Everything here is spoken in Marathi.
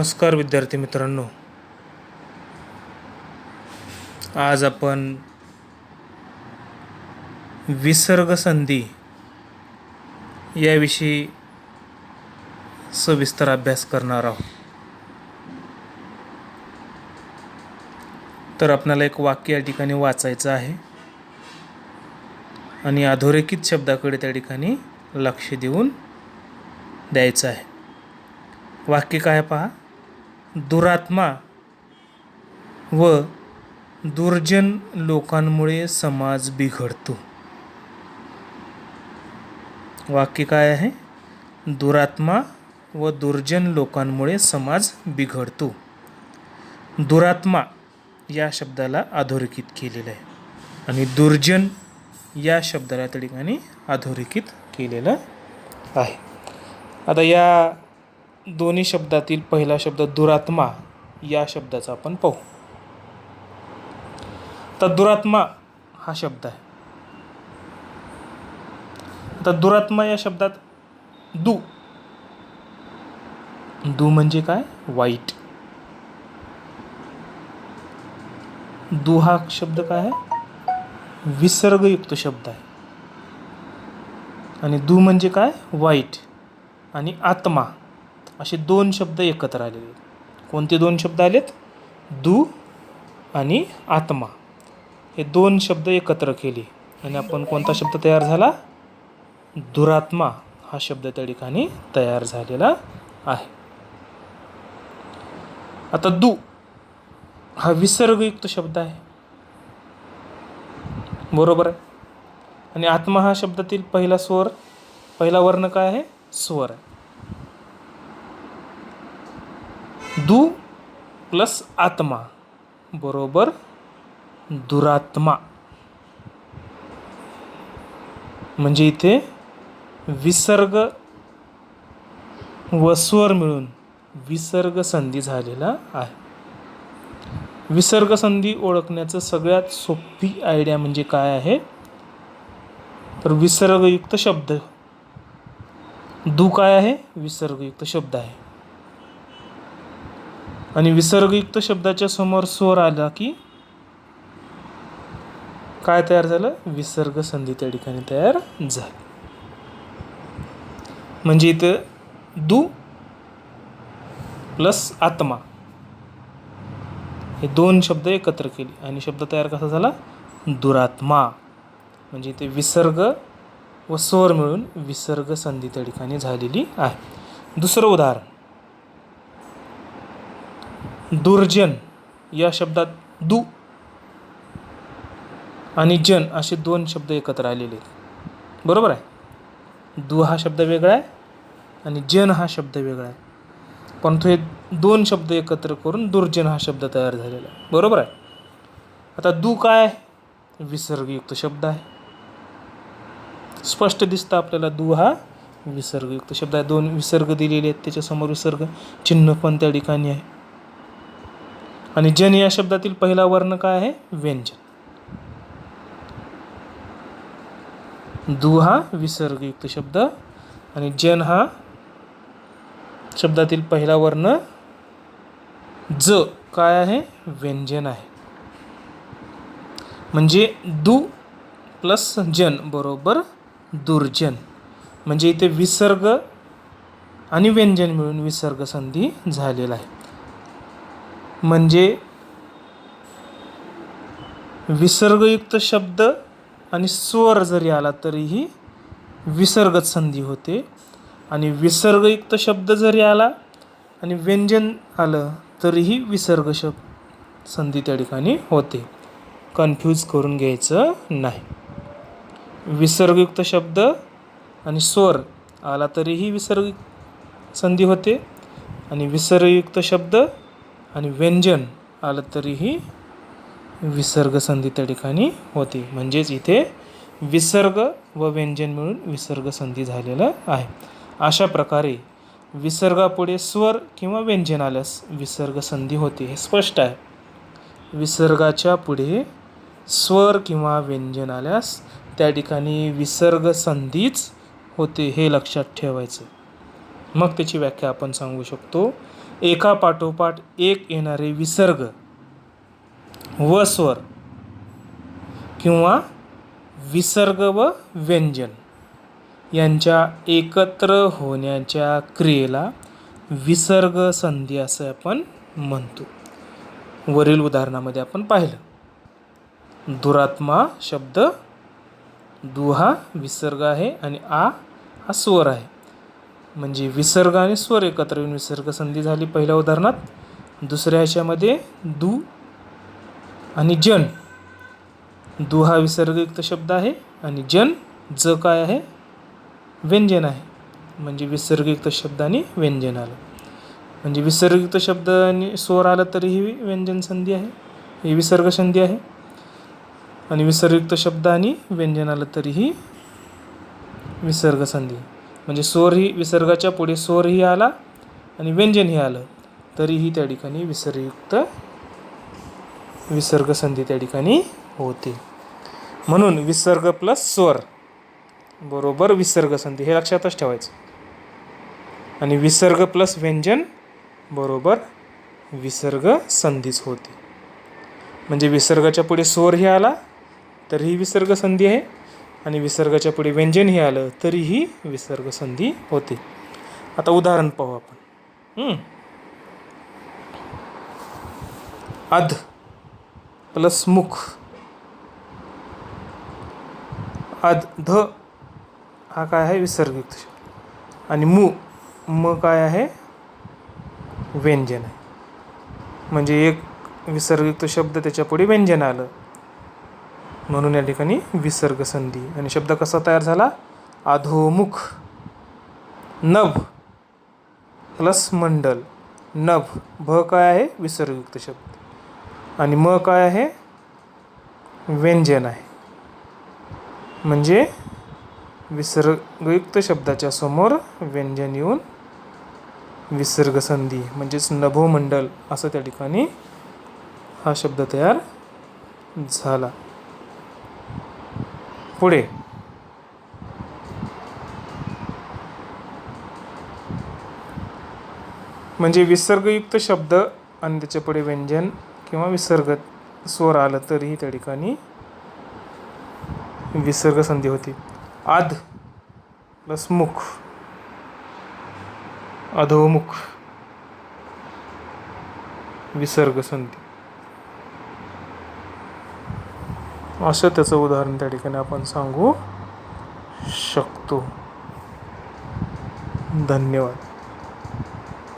नमस्कार विद्यार्थी मित्रांनो. आज आपण विसर्ग संधी याविषयी सविस्तर अभ्यास करणार आहोत. तर आपल्याला एक वाक्य या ठिकाणी वाचायचं आहे आणि अधोरेखित शब्दाकडे त्या ठिकाणी लक्ष देऊन द्यायचं आहे. वाक्य काय पहा? दुरात्मा व दुर्जन लोकांमुळे समाज बिघडतो. वाक्य काय आहे? दुरात्मा व दुर्जन लोकांमुळे समाज बिघडतो. दुरात्मा या शब्दाला अधोरेखित केलेलं आहे. आणि दुर्जन या शब्दाला त्या ठिकाणी अधोरेखित केलेलं आहे. आता या दोन्ही शब्दातील पहिला शब्द दुरात्मा या शब्दाचा आपण पाहू. तर दुरात्मा हा शब्द आहे. आता दुरात्मा या शब्दात दु. दु म्हणजे काय? वाईट. दु हा शब्द काय आहे? विसर्गयुक्त शब्द आहे. आणि दु म्हणजे काय? वाईट. आणि आत्मा. असे दोन शब्द एकत्र आलेले आहेत. कोणते दोन शब्द आलेत? दु आणि आत्मा. हे दोन शब्द एकत्र केले. आणि आपण कोणता शब्द तयार झाला? दुरात्मा हा शब्द त्या ठिकाणी तयार झालेला आहे. आता दु हा विसर्गयुक्त शब्द आहे. बरोबर आहे? आणि आत्मा हा शब्दातील पहिला स्वर पहिला वर्ण काय आहे? स्वर आहे. दु प्लस आत्मा बरोबर दुरात्मा. म्हणजे इथे विसर्ग व स्वर मिळून विसर्ग संधी झालेला आहे. विसर्ग संधी ओळखण्याचं सगळ्यात सोपी आयडिया म्हणजे काय आहे? तर विसर्गयुक्त शब्द. दु काय आहे? विसर्गयुक्त शब्द आहे. आणि विसर्गयुक्त शब्दाच्या समोर स्वर आला की काय तयार झालं? विसर्ग संधी त्या ठिकाणी तयार झाली. म्हणजे इथं दु प्लस आत्मा हे दोन शब्द एकत्र केले. आणि शब्द तयार कसा झाला? दुरात्मा. म्हणजे इथे विसर्ग व स्वर मिळून विसर्ग संधी त्या ठिकाणी झालेली आहे. दुसरं उदाहरण. दुर्जन या शब्दात दु आणि जन असे दोन शब्द एकत्र आलेले आहेत. बरोबर आहे? दु हा शब्द वेगळा आहे आणि जन हा शब्द वेगळा आहे. परंतु हे दोन शब्द एकत्र करून दुर्जन हा शब्द तयार झालेला आहे. बरोबर आहे? आता दु काय आहे? विसर्गयुक्त शब्द आहे. स्पष्ट दिसतं आपल्याला दु हा विसर्गयुक्त शब्द आहे. दोन विसर्ग दिलेले आहेत. त्याच्यासमोर विसर्ग चिन्ह पण त्या ठिकाणी आहे. आणि जन या शब्दातील पहिला वर्ण काय आहे? व्यंजन. दु हा विसर्गयुक्त शब्द आणि जन हा शब्दातील पहिला वर्ण ज काय आहे? व्यंजन आहे. म्हणजे दु प्लस जन बरोबर दुर्जन. म्हणजे इथे विसर्ग आणि व्यंजन मिळून विसर्ग संधी झालेला आहे. म्हणजे विसर्गयुक्त शब्द आणि स्वर जरी आला तरीही विसर्गत संधी होते. आणि विसर्गयुक्त शब्द जरी आला आणि व्यंजन आलं तरीही विसर्ग शब्द संधी त्या ठिकाणी होते. कन्फ्यूज करून घ्यायचं नाही. विसर्गयुक्त शब्द आणि स्वर आला तरीही विसर्ग संधी होते. आणि विसर्गयुक्त शब्द आणि व्यंजन आलं तरीही विसर्ग संधी त्या ठिकाणी होते. म्हणजेच इथे विसर्ग व व्यंजन मिळून विसर्ग संधी झालेलं आहे. अशा प्रकारे विसर्गापुढे स्वर किंवा व्यंजन आल्यास विसर्ग संधी होते हे स्पष्ट आहे. विसर्गाच्या पुढे स्वर किंवा व्यंजन आल्यास त्या ठिकाणी विसर्ग संधीच होते हे लक्षात ठेवायचं. मग त्याची व्याख्या आपण सांगू शकतो. एका पाठोपाठ एक येणारे विसर्ग व स्वर किंवा विसर्ग व व्यंजन यांच्या एकत्र होण्याच्या क्रियेला विसर्ग संधी असं आपण म्हणतो. वरील उदाहरणामध्ये आपण पाहिलं. दुरात्मा शब्द दु हा विसर्ग आहे आणि आ हा स्वर आहे. म्हणजे विसर्ग आणि स्वर एकत्र येऊन विसर्ग संधी झाली पहिल्या उदाहरणात. दुसऱ्या ह्याच्यामध्ये दु आणि जन. दु हा विसर्गयुक्त शब्द आहे आणि जन ज काय आहे? व्यंजन आहे. म्हणजे विसर्गयुक्त शब्द आणि व्यंजन आलं. म्हणजे विसर्गयुक्त शब्द आणि स्वर आलं तरीही व्यंजन संधी आहे. ही विसर्ग संधी आहे. आणि विसर्गयुक्त शब्द आणि व्यंजन आलं तरीही विसर्ग संधी. म्हणजे स्वर ही विसर्गाच्या पुढे स्वरही आला आणि व्यंजनही आलं तरीही त्या ठिकाणी विसर्गयुक्त विसर्ग संधी त्या ठिकाणी होते. म्हणून विसर्ग प्लस स्वर बरोबर विसर्ग संधी हे लक्षातच ठेवायचं. आणि विसर्ग प्लस व्यंजन बरोबर विसर्ग संधीच होते. म्हणजे विसर्गाच्या पुढे स्वरही आला तरीही विसर्ग संधी आहे. आणि विसर्गाच्या पुढे व्यंजनही आलं तरीही विसर्ग संधी होते. आता उदाहरण पाहू आपण. अध प्लस मुख. अध ध हा काय आहे? विसर्गयुक्त शब्द. आणि मु म काय आहे? व्यंजन आहे. म्हणजे एक विसर्गयुक्त शब्द त्याच्या पुढे व्यंजन आलं. म्हणून या ठिकाणी विसर्ग संधी. आणि शब्द कसा तयार झाला? अधोमुख नभ. प्लस मंडल. नभ. भ काय आहे? विसर्गयुक्त शब्द. आणि म काय आहे? व्यंजन आहे. म्हणजे विसर्गयुक्त शब्दाच्या समोर व्यंजन येऊन विसर्ग संधी म्हणजेच नभोमंडल असं त्या ठिकाणी हा शब्द तयार झाला. पुढे. म्हणजे विसर्गयुक्त शब्द आणि त्याच्या पुढे व्यंजन किंवा विसर्ग स्वर आलं तरीही त्या ठिकाणी विसर्ग संधी होती. आध प्लस मुख. अधोमुख. विसर्ग संधी. असं त्याचं उदाहरण त्या ठिकाणी आपण सांगू शकतो. धन्यवाद.